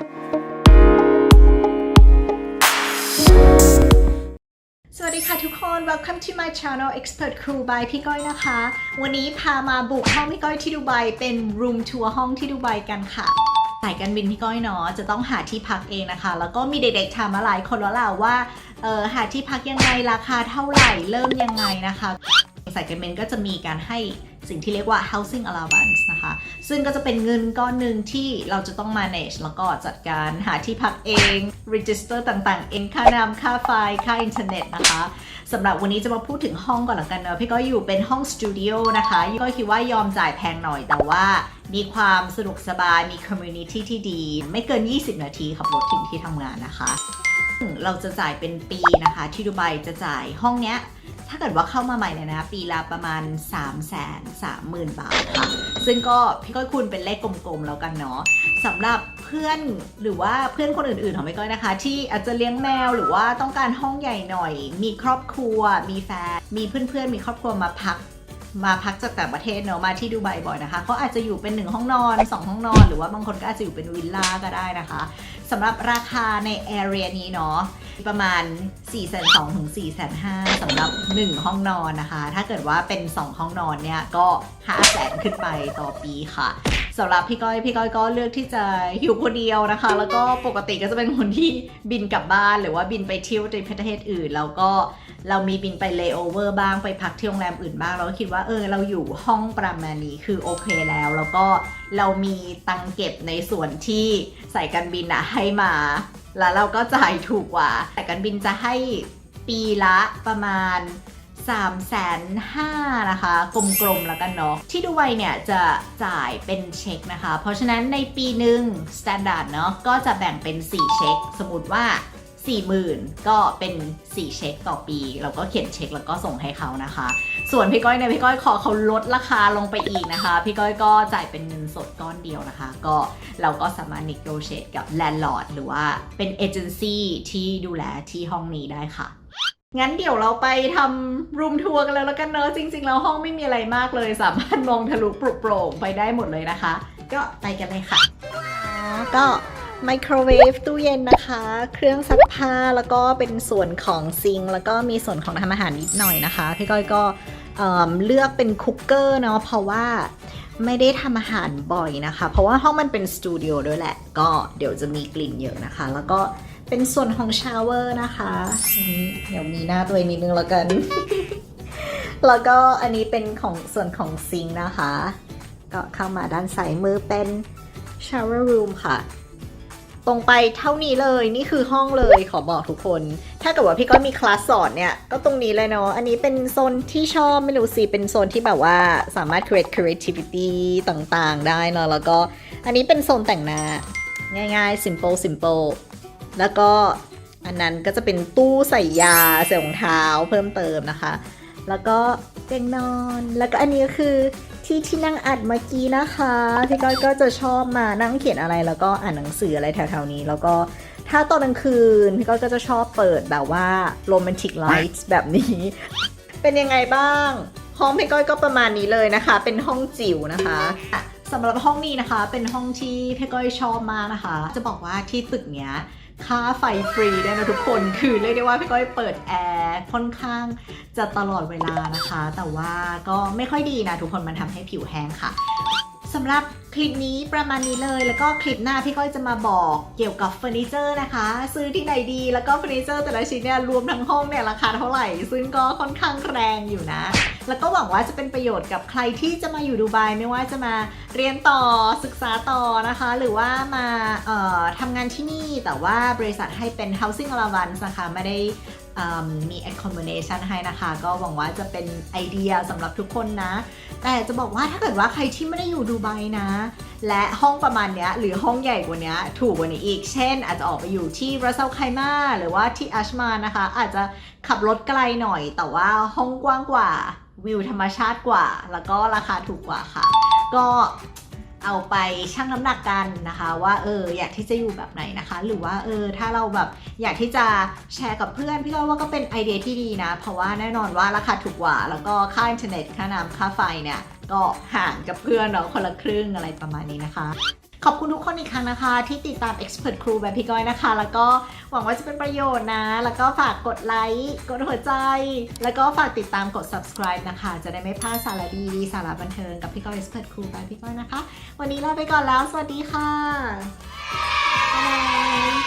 สวัสดีค่ะทุกคน welcome to my channel expert crew by พี่ก้อยนะคะ วันนี้พามาบุกห้องพี่ก้อยที่ดูไบเป็น room tour ห้องที่ดูไบกันค่ะสายการบินพี่ก้อยเนาะจะต้องหาที่พักเองนะคะ แล้วก็มีเด็กๆถามมาหลายคนแล้วล่ะว่าเออหาที่พักยังไงราคาเท่าไหร่เริ่มยังไงนะคะสายการบินก็จะมีการให้สิ่งที่เรียกว่า housing allowance นะคะ ซึ่งก็จะเป็นเงินก้อนหนึ่งที่เราจะต้อง manage แล้วก็จัดการหาที่พักเอง register ต่างๆ เองค่าน้ำค่าไฟค่าอินเทอร์เน็ตนะคะสำหรับวันนี้จะมาพูดถึงห้องก่อนละกันเนอะพี่ก็อยู่เป็นห้องสตูดิโอนะคะก็คิดว่ายอมจ่ายแพงหน่อยแต่ว่า มีความสนุกสบาย มี community ที่ดี ไม่เกิน 20 นาทีขับรถถึงที่ทำงานนะคะ เราจะจ่ายเป็นปีนะคะ ที่ดูไบจะจ่ายห้องเนี้ย ถ้าเกิดว่าเข้ามาใหม่เลยนะปีละประมาณ 3 3 0 0 0 0 บาทค่ะ ซึ่งก็พี่ก้อยคุณเป็นเลขกลมๆแล้วกันเนาะสำหรับเพื่อนหรือว่าเพื่อนคนอื่นๆของพี่ก้อยนะคะ ที่อาจจะเลี้ยงแมวหรือว่าต้องการห้องใหญ่หน่อย มีครอบครัว มีแฟน มีเพื่อนๆ มีครอบครัวมาพัก มาพักจากต่างประเทศเนาะมาที่ดูไบบ่อยนะคะเขาอาจจะอยู่เป็นหนึ่งห้องนอนสองห้องนอน หรือว่าบางคนก็อาจจะอยู่เป็นวิลล่าก็ได้นะคะสำหรับราคาในแอเรียนี้เนาะประมาณ 4 2 0 0 0ถึง4 5 0 0 0สำหรับ 1 ห้องนอนนะคะ ถ้าเกิดว่าเป็น 2 ห้องนอนเนี่ยก็ 5 0 0 0 0 0 ขึ้นไปต่อปีค่ะ สำหรับพี่ก้อยพี่ก้อยก็เลือกที่จะอยู่คนเดียวนะคะ แล้วก็ปกติก็จะเป็นคนที่บินกลับบ้าน หรือว่าบินไปเที่ยวในประเทศอื่น แล้วก็เรามีบินไปเลโอเวอร์บ้างไปพักที่โรงแรมอื่นบ้าง เราก็คิดว่าเออเราอยู่ห้องประมาณนี้คือโอเคแล้ว แล้วก็เรามีตังเก็บในส่วนที่สายการบินอะให้มา แล้วเราก็จ่ายถูกกว่าแต่การบินจะให้ปีละประมาณ 3 5 0 0 0นะคะ กลมๆแล้วกันเนาะที่ดูไบเนี่ยจะจ่ายเป็นเช็คนะคะ เพราะฉะนั้นในปีหนึ่ง standard เนาะก็จะแบ่งเป็น 4 เช็ค สมมติว่า 40,000 ก็เป็น 4 เช็คต่อปี เราก็เขียนเช็คแล้วก็ส่งให้เขานะคะ ส่วนพี่ก้อยเนี่ยพี่ก้อยขอเขาลดราคาลงไปอีกนะคะ พี่ก้อยก็จ่ายเป็นเงินสดก้อนเดียวนะคะ ก็เราก็สามารถ negotiate กับ landlord หรือว่าเป็นเอเจนซี่ที่ดูแลที่ห้องนี้ได้ค่ะ งั้นเดี๋ยวเราไปทำรูมทัวร์กันเลยแล้วกันเนอะจริง ๆ แล้วห้องไม่มีอะไรมากเลย สามารถมองทะลุปลุกโปร่งไปได้หมดเลยนะคะ ก็ไปกันเลยค่ะก็ไมโครเวฟตู้เย็นนะคะ เครื่องซักผ้าแล้วก็เป็นส่วนของซิงแล้วก็มีส่วนของทำอาหารนิดหน่อยนะคะพี่ก้อยก็เเลือกเป็นคุกเกอร์เนาะเพราะว่าไม่ได้ทำอาหารบ่อยนะคะ เพราะว่าห้องมันเป็นสตูดิโอด้วยแหละ ก็เดี๋ยวจะมีกลิ่นเยอะนะคะ แล้วก็ เป็นส่วนของชาวเวอร์นะคะอันนี้เดี๋ยวมีหน้าตัวเองนิดนึงแล้วกัน แล้วก็อันนี้เป็นของส่วนของซิงค์นะคะ ก็เข้ามาด้านซ้ายมือเป็น shower room ค่ะ ตรงไปเท่านี้เลยนี่คือห้องเลยขอบอกทุกคน ถ้าเกิดว่าพี่ก้อยมีคลาสสอนเนี่ย ก็ตรงนี้เลยเนาะอันนี้เป็นโซนที่ชอบไม่รู้สิ เป็นโซนที่แบบว่าสามารถ create creativity ต่างๆ ได้เนาะแล้วก็อันนี้เป็นโซนแต่งหน้าง่ายๆ simple simple แล้วก็อันนั้นก็จะเป็นตู้ใส่ยาใส่รองเท้าเพิ่มเติมนะคะ แล้วก็เตียงนอน แล้วก็อันนี้ก็คือที่ที่นั่งอัดเมื่อกี้นะคะพี่ก้อยก็จะชอบมานั่งเขียนอะไรแล้วก็อ่านหนังสืออะไรแถวๆนี้ แล้วก็ถ้าตอนกลางคืนพี่ก้อยก็จะชอบเปิดแบบว่าโรแมนติกไลท์แบบนี้ เป็นยังไงบ้าง ห้องพี่ก้อยก็ประมาณนี้เลยนะคะ เป็นห้องจิ๋วนะคะอะสำหรับห้องนี้นะคะ เป็นห้องที่พี่ก้อยชอบมากนะคะ จะบอกว่าที่ตึกเนี้ย ค่าไฟฟรีด้วยนะทุกคน คือเรียกได้ว่าพี่ก้อยเปิดแอร์ค่อนข้างจะตลอดเวลานะคะ แต่ว่าก็ไม่ค่อยดีนะทุกคนมันทำให้ผิวแห้งค่ะ สำหรับคลิปนี้ประมาณนี้เลย แล้วก็คลิปหน้าพี่ก้อยจะมาบอกเกี่ยวกับเฟอร์นิเจอร์นะคะ ซื้อที่ไหนดี แล้วก็เฟอร์นิเจอร์แต่ละชิ้นเนี่ยรวมทั้งห้องเนี่ยราคาเท่าไหร่ ซึ่งก็ค่อนข้างแรงอยู่นะ แล้วก็หวังว่าจะเป็นประโยชน์กับใครที่จะมาอยู่ดูไบไม่ว่าจะมาเรียนต่อศึกษาต่อนะคะ หรือว่ามาทำงานที่นี่แต่ว่าบริษัทให้เป็น housing allowance นะคะไม่ได้ มี accommodation ให้นะคะ ก็หวังว่าจะเป็นไอเดียสำหรับทุกคนนะ แต่จะบอกว่าถ้าเกิดว่าใครที่ไม่ได้อยู่ดูไบนะ และห้องประมาณเนี้ยหรือห้องใหญ่กว่านี้ถูกกว่านี้อีก เช่น อาจจะออกไปอยู่ที่รัสเซลไคมาหรือว่าที่อัชมานะคะ อาจจะขับรถไกลหน่อย แต่ว่าห้องกว้างกว่าวิวธรรมชาติกว่า แล้วก็ราคาถูกกว่าค่ะ ก็ เอาไปชั่งน้ำหนักกันนะคะ ว่าเอออยากที่จะอยู่แบบไหนนะคะ หรือว่าเออถ้าเราแบบอยากที่จะแชร์กับเพื่อนพี่ก็ว่าก็เป็นไอเดียที่ดีนะ เพราะว่าแน่นอนว่าราคาถูกกว่า แล้วก็ค่าอินเทอร์เน็ตค่าน้ำค่าไฟเนี่ยก็ห่างกับเพื่อนเนาะคนละครึ่งอะไรประมาณนี้นะคะ ขอบคุณทุกคนอีกครั้งนะคะ ที่ติดตาม Expert Crew แบบพี่ก้อยนะคะ แล้วก็หวังว่าจะเป็นประโยชน์นะ แล้วก็ฝากกดไลค์กดหัวใจ แล้วก็ฝากติดตามกด subscribe นะคะ จะได้ไม่พลาดสาระดีสาระบันเทิงกับพี่ก้อย Expert Crew แบบพี่ก้อยนะคะ วันนี้ลาไปก่อนแล้ว สวัสดีค่ะบ๊ายบาย